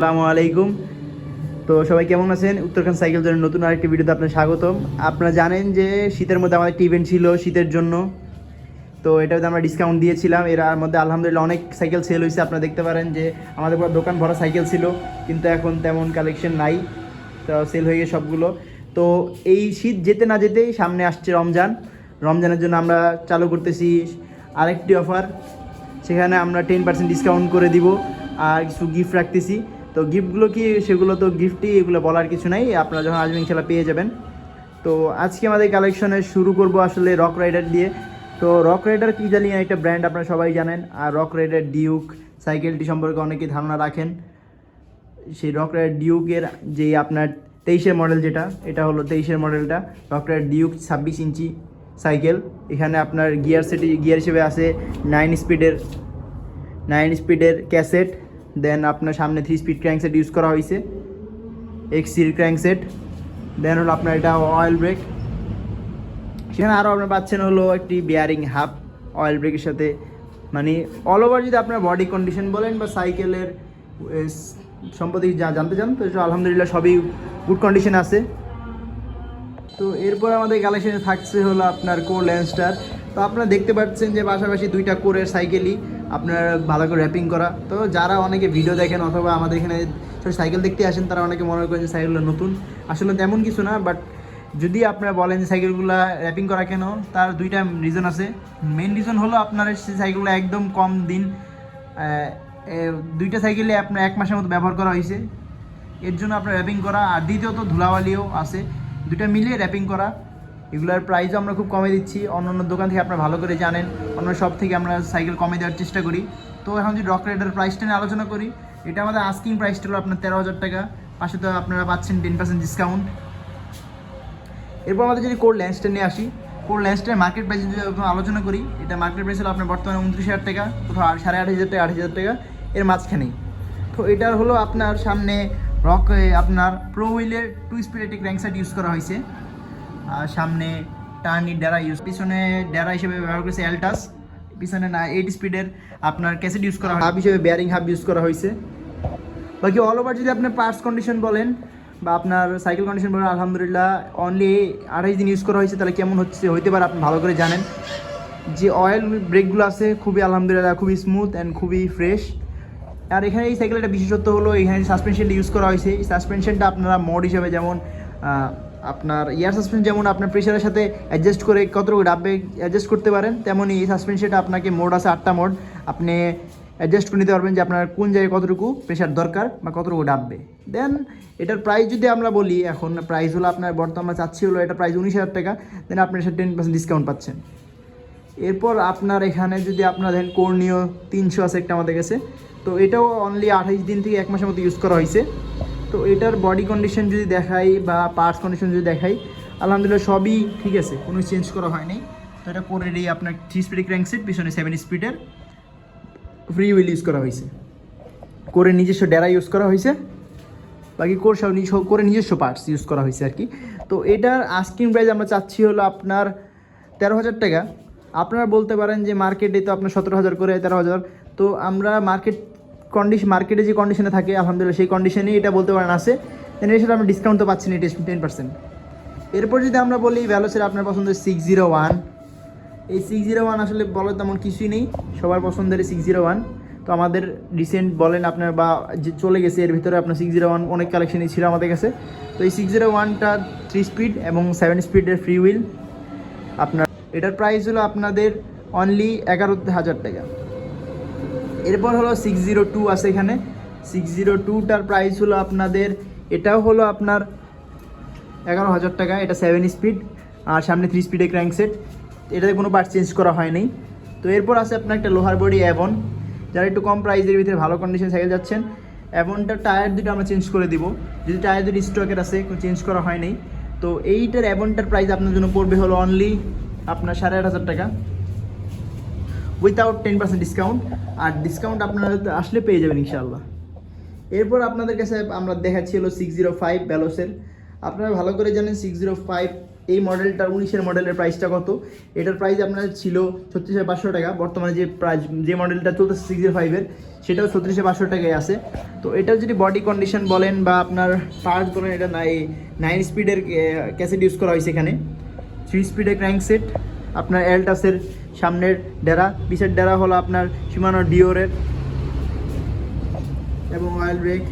আসসালামু আলাইকুম। তো সবাই কেমন আছেন? উত্তরখান সাইকেল জন্য নতুন আরেকটি ভিডিওতে আপনার স্বাগতম। আপনারা জানেন যে শীতের মধ্যে আমাদের একটি ইভেন্ট ছিল শীতের জন্য। তো এটাতে আমরা ডিসকাউন্ট দিয়েছিলাম। এর মধ্যে আলহামদুলিল্লাহ অনেক সাইকেল সেল হয়েছে। আপনারা দেখতে পারেন যে আমাদের পুরো দোকান ভরা সাইকেল ছিল, কিন্তু এখন তেমন কালেকশন নাই। তো সেল হয়ে গেছে সবগুলো। তো এই শীত যেতে না যেতেই সামনে আসছে রমজান। রমজানের জন্য আমরা চালু করতেছি আরেকটি অফার সেখানে আমরা টেন পার্সেন্ট ডিসকাউন্ট করে দিব। আর কিছু গিফট রাখতেছি। তো গিফটগুলো কি সেগুলো তো গিফটই, এগুলো বলার কিছু নাই। আপনারা যখন আসবেন ইনশাল্লাহ পেয়ে যাবেন। তো আজকে আমাদের কালেকশনে শুরু করব আসলে রক রাইডার দিয়ে। তো রক রাইডার কি জানি একটা ব্র্যান্ড আপনারা সবাই জানেন। আর রক রাইডার ডিউক সাইকেলটি সম্পর্কে অনেকেই ধারণা রাখেন। সেই রক রাইডার ডিউকের যে আপনার তেইশের মডেল যেটা, এটা হলো তেইশের মডেলটা রক রাইডার ডিউক ছাব্বিশ ইঞ্চি সাইকেল এখানে আপনার গিয়ার সেটি গিয়ার হিসেবে আছে নাইন স্পিডের নাইন স্পিডের ক্যাসেট দেন আপনার সামনে থ্রি স্পিড ক্র্যাঙ্কসেট ইউজ করা হয়েছে। এক্স এক্সির ক্র্যাঙ্কসেট দেন হলো আপনার এটা অয়েল ব্রেক সেখানে আরও আপনার পাচ্ছেন হলো একটি বিয়ারিং হাব অয়েল ব্রেকের সাথে। মানে অল ওভার যদি আপনার বডি কন্ডিশন বলেন বা সাইকেলের সম্পত্তি যা জানতে চান, তো আলহামদুলিল্লাহ সবই গুড কন্ডিশন আছে। তো এরপর আমাদের কালেকশনে থাকছে হলো আপনার কোর ল্যান্সটার তো আপনারা দেখতে পাচ্ছেন যে পাশাপাশি দুইটা কোরের সাইকেলই আপনার ভালো করে র্যাপিং করা। তো যারা অনেকে ভিডিও দেখেন অথবা আমাদের এখানে সাইকেল দেখতে আসেন, তারা অনেকে মনে করেন যে সাইকেলগুলো নতুন। আসলে তেমন কিছু না বাট যদি আপনারা বলেন যে সাইকেলগুলো র্যাপিং করা কেন, তার দুইটা রিজন আছে। মেন রিজন হলো আপনার সেই সাইকেলগুলো একদম কম দিন দুইটা সাইকেলে আপনার এক মাসের মতো ব্যবহার করা হয়েছে। এর জন্য আপনার র্যাপিং করা, আর দ্বিতীয়ত ধুলাবালিও আছে। দুটা মিলিয়ে র্যাপিং করা। এগুলোর প্রাইসও আমরা খুব কমে দিচ্ছি। অন্য অন্য দোকান থেকে আপনারা ভালো করে জানেন। অন্য সব থেকে আমরা সাইকেল কমে দেওয়ার চেষ্টা করি। তো এখন যদি রক রাইডার প্রাইসটা নিয়ে আলোচনা করি, এটা আমাদের আস্কিং প্রাইসটা হলো আপনার তেরো হাজার টাকা। পাশে তো আপনারা পাচ্ছেন টেন পার্সেন্ট ডিসকাউন্ট এরপর আমাদের যদি কোর ল্যান্সটা নিয়ে আসি কোর ল্যান্সটার মার্কেট প্রাইস যদি আলোচনা করি, এটা মার্কেট প্রাইস হলো আপনার বর্তমানে উনত্রিশ হাজার টাকা কোথাও সাড়ে আট হাজার টাকা, আট হাজার টাকা, এর মাঝখানেই তো এটার হলো আপনার সামনে রক আপনার প্রো হুইলের টু স্পিড একটি ক্র্যাঙ্কসাইট ইউজ করা হয়েছে। সামনে টার্নি ডেরা ইউজ পিছনে ডেরা হিসেবে ব্যবহার করেছে অ্যালটাস পিছনে না এইট স্পিডের আপনার ক্যাসেট ইউজ করা হাব হিসেবে বেয়ারিং হাব ইউজ করা হয়েছে। বাকি অল ওভার যদি আপনার পার্টস কন্ডিশন বলেন বা আপনার সাইকেল কন্ডিশন বলেন, আলহামদুলিল্লাহ অনলি আড়াইশ দিন ইউজ করা হয়েছে, তাহলে কেমন হচ্ছে, হইতে পারে, আপনি ভালো করে জানেন। যে অয়েল ব্রেকগুলো আছে, খুবই আলহামদুলিল্লাহ, খুবই স্মুথ অ্যান্ড খুবই ফ্রেশ আর এখানে এই সাইকেলের একটা বিশেষত্ব হলো, এখানে সাসপেনশনটা ইউজ করা হয়েছে। এই সাসপেনশনটা আপনারা মোড হিসেবে যেমন আপনার এয়ার সাসপেন্স যেমন আপনার প্রেশারের সাথে অ্যাডজাস্ট করে কতটুকু ডাববে অ্যাডজাস্ট করতে পারেন, তেমনই এই সাসপেনশনটা আপনাকে মোড আছে আটটা মোড আপনি অ্যাডজাস্ট করে নিতে পারবেন যে আপনার কোন জায়গায় কতটুকু প্রেশার দরকার বা কতটুকু ডাববে দেন এটার প্রাইস যদি আমরা বলি, এখন প্রাইস হলো আপনার বর্তমানে চাচ্ছি হলো এটা প্রাইস উনিশ হাজার টাকা দেন আপনি সেটা টেন পার্সেন্ট ডিসকাউন্ট পাচ্ছেন। এরপর আপনার এখানে যদি আপনার দেখেন কর্নীয় তিনশো আছে একটা আমাদের কাছে, তো এটাও অনলি আঠাইশ দিন থেকে এক মাসের মতো ইউজ করা হয়েছে। তো এটার বডি কন্ডিশন যদি দেখাই বা পার্টস কন্ডিশন যদি দেখাই, আলহামদুলিল্লাহ সবই ঠিক আছে, কোনো চেঞ্জ করা হয়নি। তো এটা কোরেরই আপনার থ্রি স্পিড ক্র্যাঙ্কসেট পিছনে সেভেন স্পিডের ফ্রি হুইল ইউজ করা হয়েছে। করে নিজস্ব ডেরা ইউজ করা হয়েছে। বাকি কোর সব নিজ, করে নিজস্ব পার্টস ইউজ করা হয়েছে আর কি। তো এটার আস্কিং প্রাইস আমরা চাচ্ছি হলো আপনার তেরো হাজার টাকা। আপনারা বলতে পারেন যে মার্কেটে তো আপনার সতেরো হাজার করে তেরো হাজার। তো আমরা মার্কেট কন্ডিশন মার্কেটে যে কন্ডিশনে থাকে, আলহামদুলিল্লাহ, সেই কন্ডিশনেই এটা বলতে পারেন আছে দেন এর আমরা ডিসকাউন্ট তো পাচ্ছি না টেন পার্সেন্ট এরপর যদি আমরা বলি ভ্যালোসের আপনার পছন্দ সিক্স জিরো ওয়ান এই সিক্স জিরো ওয়ান আসলে বলার তেমন কিছুই নেই, সবার পছন্দের সিক্স জিরো ওয়ান তো আমাদের রিসেন্ট বলেন আপনার বা যে চলে গেছে, এর ভিতরে আপনার সিক্স জিরো ওয়ান অনেক কালেকশনই ছিল আমাদের কাছে। তো এই সিক্স জিরো ওয়ানটা থ্রি স্পিড এবং সেভেন স্পিডের ফ্রি হুইল আপনার, এটার প্রাইস হলো আপনাদের অনলি এগারো হাজার টাকা। এরপর হলো সিক্স জিরো টু আছে এখানে। সিক্স জিরো টুটার প্রাইস হলো আপনাদের, এটাও হলো আপনার এগারো হাজার টাকা, এটা সেভেন স্পিড আর সামনে থ্রি স্পিডে ক্র্যাঙ্ক সেট এটাতে কোনো পার্ট চেঞ্জ করা হয়নি তো এরপর আছে আপনার একটা লোহার বডি অ্যাভন যারা একটু কম প্রাইসের ভিতরে ভালো কন্ডিশন সাইকেল যাচ্ছেন অ্যাভনটার টায়ার দুটো আমরা চেঞ্জ করে দিব। যদি টায়ার দুটো স্টকের আছে চেঞ্জ করা হয়নি তো এইটার অ্যাভনটার প্রাইস আপনার জন্য পড়বে হলো অনলি আপনার সাড়ে আট হাজার টাকা। উইথাউট টেন পার্সেন্ট ডিসকাউন্ট আর ডিসকাউন্ট আপনারা আসলে পেয়ে যাবেন ইনশাআল্লাহ। এরপর আপনাদের কাছে আমরা দেখাচ্ছি হলো সিক্স জিরো ফাইভ ব্যালোসের। আপনারা ভালো করে জানেন সিক্স জিরো ফাইভ এই মডেলটা উনিশের মডেলের প্রাইসটা কত। এটার প্রাইস আপনার ছিল ছত্রিশ হাজার পাঁচশো টাকা। বর্তমানে যে প্রাইস যে মডেলটা চলতেছে সিক্স জিরো ফাইভের সেটাও ছত্রিশে পাঁচশো টাকায় আছে। তো এটার যদি বডি কন্ডিশন বলেন বা আপনার পার্ট বলেন, এটা নাই নাইন স্পিডের ক্যাসেট ইউজ করা হয়েছে এখানে। থ্রি স্পিডের ক্র্যাঙ্ক সেট আপনার এলটাসের সামনের ডেরা, পিছের ডেরা হলো আপনার সীমানো ডিওরের এবং অয়েল ব্রেক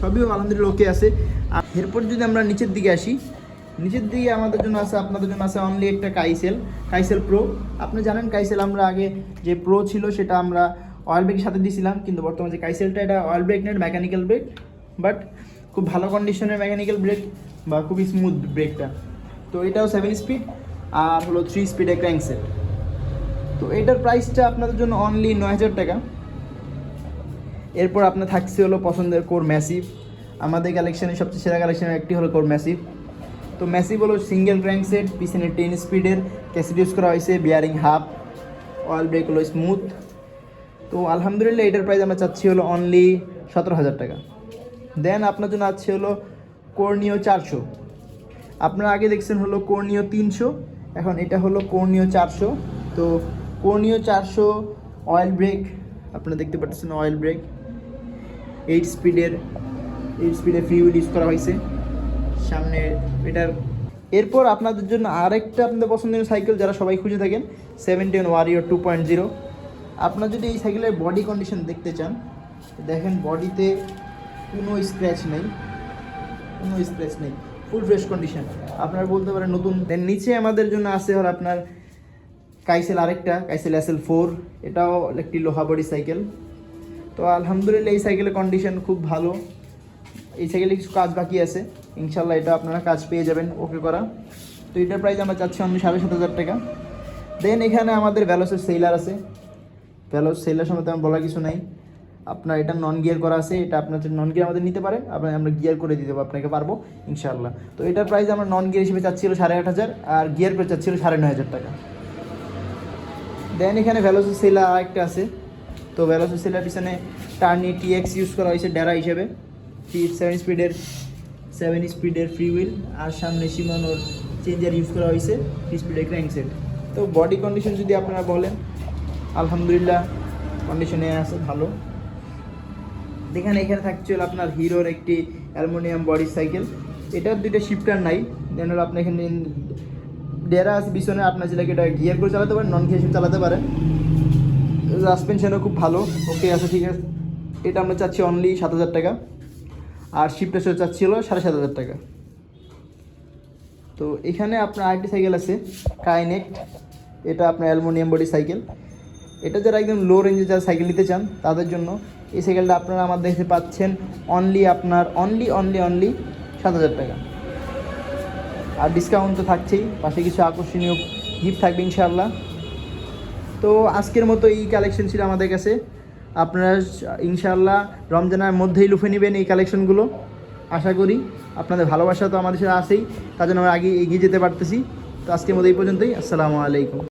সবই আলহামদুলিল্লাহ ওকে আছে। আর এরপর যদি আমরা নিচের দিকে আসি, নিচের দিকে আমাদের জন্য আছে, আপনাদের জন্য আছে অনলি একটা কাইসেল কাইসেল প্রো আপনি জানেন কাইসেল আমরা আগে যে প্রো ছিল সেটা আমরা অয়েল ব্রেকের সাথে দিয়েছিলাম, কিন্তু বর্তমানে যে কাইসেলটা এটা oil brake net mechanical brake but খুব ভালো কন্ডিশনের মেকানিক্যাল ব্রেক বা খুবই স্মুথ ব্রেকটা তো এটাও সেভেন স্পিড আর হলো থ্রি স্পিডের ক্র্যাঙ্ক সেট তো এটার প্রাইসটা আপনাদের জন্য অনলি নয় হাজার টাকা। এরপর আপনার থাকছে হলো পছন্দের কোর ম্যাসিভ আমাদের কালেকশনের সবচেয়ে সেরা কালেকশনের একটি হলো কোর ম্যাসিভ তো ম্যাসিভ হলো সিঙ্গেল ক্র্যাঙ্ক সেট পিছনে টেন স্পিডের ক্যাসেট ইউজ করা হয়েছে বিয়ারিং হাফ অয়েল ব্রেক হলো স্মুথ তো আলহামদুলিল্লাহ এটার প্রাইস আমরা চাচ্ছি হলো অনলি সতেরো হাজার টাকা। দেন আপনার জন্য আছে হলো কর্নিও চারশো। আপনারা আগে দেখছেন হলো কর্নিও তিনশো। এখন এটা হলো কর্নিও চারশো। তো কর্নিও চারশো অয়েল ব্রেক আপনারা দেখতে পাচ্ছেন অয়েল ব্রেক এইট স্পিডের এইট স্পিডের ফ্রি হুইল ইউজ করা হয়েছে। সামনে এটার এরপর আপনাদের জন্য আরেকটা আপনাদের পছন্দের সাইকেল যারা সবাই খুঁজে থাকেন seventeen warrior two point zero আপনার যদি এই সাইকেলের বডি কন্ডিশন দেখতে চান, দেখেন বডিতে কোনো স্ক্র্যাচ নেই। কোনো স্ক্র্যাচ নেই। ফুল ফ্রেশ কন্ডিশন আপনারা বলতে পারেন নতুন। দেন নিচে আমাদের জন্য আছে হল আপনার কাইসেল আরেকটা কাইসেল এসএল ফোর এটাও একটি লোহা বডি সাইকেল তো আলহামদুলিল্লাহ এই সাইকেলের কন্ডিশন খুব ভালো। এই সাইকেলে কিছু কাজ বাকি আছে। ইনশাল্লাহ এটা আপনারা কাজ পেয়ে যাবেন ওকে করা। তো এটার প্রাইস আমরা চাচ্ছি অন্য সাড়ে সাত হাজার টাকা। দেন এখানে আমাদের ভ্যালোসের সেলার আছে। ভ্যালোস সেলার সময় তেমন বলার কিছু নাই। আপনার এটা নন গিয়ার করা আছে, এটা আপনার নন গিয়ার আমাদের নিতে পারেন, আপনার আমরা গিয়ার করে দিতে আপনাকে, পারব ইনশাল্লাহ তো এটার প্রাইস আমরা নন গিয়ার হিসেবে চাচ্ছিল সাড়ে আট হাজার, আর গিয়ার করে চাচ্ছিল সাড়ে নয় হাজার টাকা। দেন এখানে ভ্যালোসের সেলা আরেকটা আছে। তো ভ্যালোসের সেলার পিছনে টার্নি টিএক্স ইউজ করা হয়েছে ডেরা হিসেবে। সেভেন স্পিডের সেভেন স্পিডের ফ্রি হুইল আর সামনে সীমানোর চেঞ্জার ইউজ করা হয়েছে থ্রি স্পিডের ক্র্যাঙ্ক সেট তো বডি কন্ডিশন যদি আপনারা বলেন, আলহামদুলিল্লাহ কন্ডিশনে আছে, ভালো। এখানে এখানে থাকছে হলো আপনার হিরোর একটি অ্যালুমিনিয়াম বডি সাইকেল। এটার দুইটা শিফটার নাই। দেন হলো আপনি এখানে ডেরা আছে পিছনে, আপনার যেটাকে এটা গিয়ার করে চালাতে পারেন নন গিয়ার চালাতে পারেন। সাসপেনশনও খুব ভালো। ওকে আছে ঠিক আছে। এটা আমরা চাচ্ছি অনলি সাত হাজার টাকা। আর শিফটার সাথে চাচ্ছি হলো সাড়ে সাত হাজার টাকা। তো এখানে আপনার আরেকটি সাইকেল আছে কাইনেক্ট এটা আপনার অ্যালুমিনিয়াম বডি সাইকেল। এটা যারা একদম লো রেঞ্জে যারা সাইকেল নিতে চান, তাদের জন্য এই সাইকেলটা আপনারা আমাদের দেখতে পাচ্ছেন অনলি আপনার অনলি অনলি অনলি সাত হাজার টাকা। আর ডিসকাউন্ট তো থাকছেই, পাশে কিছু আকর্ষণীয় গিফট থাকবে ইনশাআল্লাহ। তো আজকের মতো এই কালেকশন ছিল আমাদের কাছে। আপনারা ইনশাআল্লাহ রমজানের মধ্যেই লুফে নেবেন এই কালেকশনগুলো আশা করি আপনাদের ভালোবাসা তো আমাদের সাথে আছেই, তার জন্য আমরা আগে এগিয়ে যেতে পারতেছি। তো আজকের মতো এই পর্যন্তই, আসসালামু আলাইকুম।